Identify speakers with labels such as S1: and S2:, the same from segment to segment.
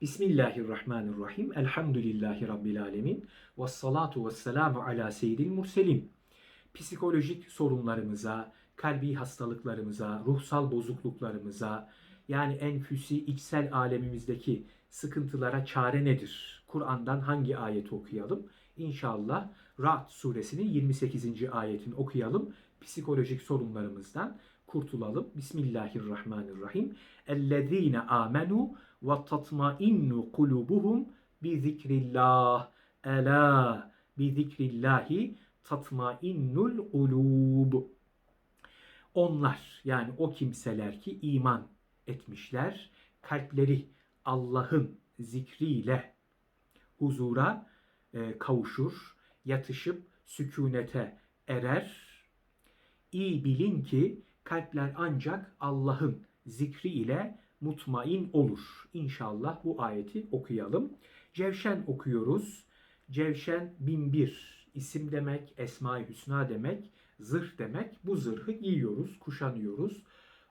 S1: Bismillahirrahmanirrahim. Elhamdülillahi Rabbil alemin. Ve salatu ve selamu ala seyyidil murselin. Psikolojik sorunlarımıza, kalbi hastalıklarımıza, ruhsal bozukluklarımıza, yani enfüsi içsel alemimizdeki sıkıntılara çare nedir? Kur'an'dan hangi ayeti okuyalım? İnşallah Ra'd suresinin 28. ayetini okuyalım. Psikolojik sorunlarımızdan kurtulalım. Bismillahirrahmanirrahim. Ellezine amenu ve tatmainnu kulubuhum bi zikrillah. Ela bi zikrillahi tatmainnul kulub. Onlar yani o kimseler ki iman etmişler, kalpleri Allah'ın zikriyle huzura e, kavuşur, yatışıp sükunete erer. İyi bilin ki kalpler ancak Allah'ın zikri ile mutmain olur. İnşallah bu ayeti okuyalım. Cevşen okuyoruz. Cevşen bin bir isim demek, Esma-i Hüsna demek, zırh demek. Bu zırhı giyiyoruz, kuşanıyoruz.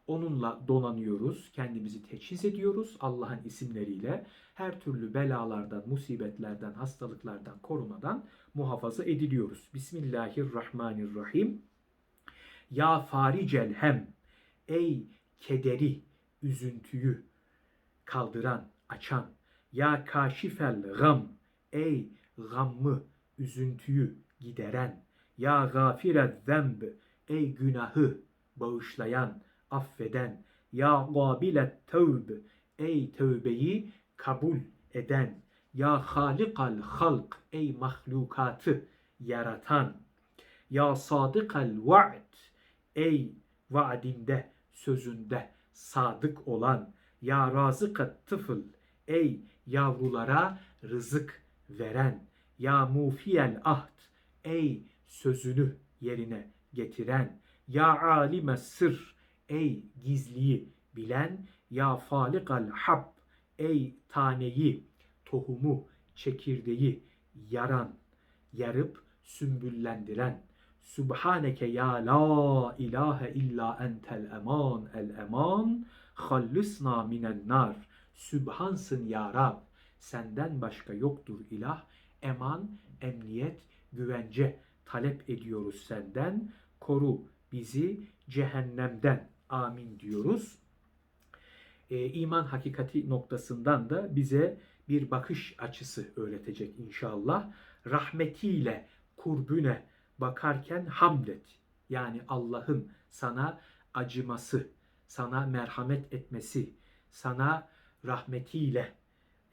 S1: Onunla donanıyoruz, kendimizi teçhiz ediyoruz Allah'ın isimleriyle. Her türlü belalardan, musibetlerden, hastalıklardan, korumadan muhafaza ediliyoruz. Bismillahirrahmanirrahim. Ya faricel hem, ey kederi, üzüntüyü kaldıran, açan. Ya kaşifel gam, ey gammı, üzüntüyü gideren. Ya gafire zemb, ey günahı bağışlayan, affeden. Ya gabilet tevb, ey tövbeyi kabul eden. Ya halikal halk, ey mahlukatı yaratan. Ya sadıkal va'd, ey vaadinde, sözünde sadık olan. Ya razıkat tıfıl, ey yavrulara rızık veren. Ya mufiyel ahd, ey sözünü yerine getiren. Ya alime sır, ey gizliyi bilen. Ya falikal hab, ey taneyi, tohumu, çekirdeği yaran, yarıp sümbüllendiren. Subhaneke ya la ilahe illa entel eman el eman hallisna minen nar. Sübhansın ya Rab. Senden başka yoktur ilah. Eman, emniyet, güvence talep ediyoruz senden. Koru bizi cehennemden. Amin diyoruz. E, iman hakikati noktasından da bize bir bakış açısı öğretecek inşallah. Rahmetiyle kurbüne bakarken hamdet. Yani Allah'ın sana acıması, sana merhamet etmesi, sana rahmetiyle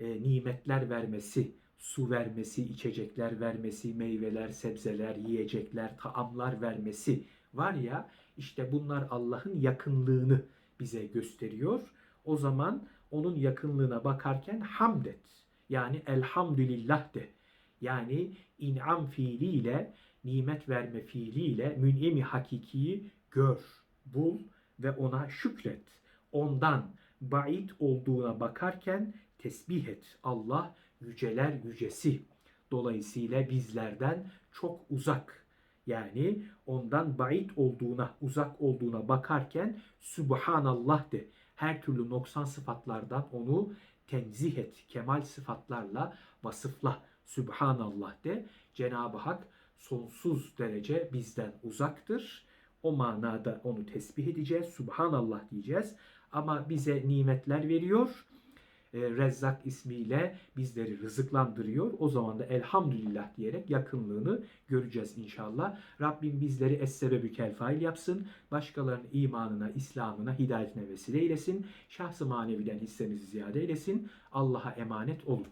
S1: e, nimetler vermesi, su vermesi, içecekler vermesi, meyveler, sebzeler, yiyecekler, taamlar vermesi var ya işte bunlar Allah'ın yakınlığını bize gösteriyor. O zaman onun yakınlığına bakarken hamd et. Yani elhamdülillah de. Yani in'am fiiliyle, nimet verme fiiliyle mün'imi hakikiyi gör, bul ve ona şükret. Ondan bait olduğuna bakarken tesbih et. Allah yüceler yücesi. Dolayısıyla bizlerden çok uzak. Yani ondan bait olduğuna, uzak olduğuna bakarken Subhanallah de. Her türlü noksan sıfatlardan onu tenzih et. Kemal sıfatlarla vasıfla. Subhanallah de. Cenab-ı Hak sonsuz derece bizden uzaktır. O manada onu tesbih edeceğiz. Subhanallah diyeceğiz. Ama bize nimetler veriyor. E, Rezzak ismiyle bizleri rızıklandırıyor. O zaman da elhamdülillah diyerek yakınlığını göreceğiz inşallah. Rabbim bizleri es-sebebü kelfail yapsın. Başkalarının imanına, İslam'ına, hidayetine vesile eylesin. Şahsı maneviden hissemizi ziyade eylesin. Allah'a emanet olun.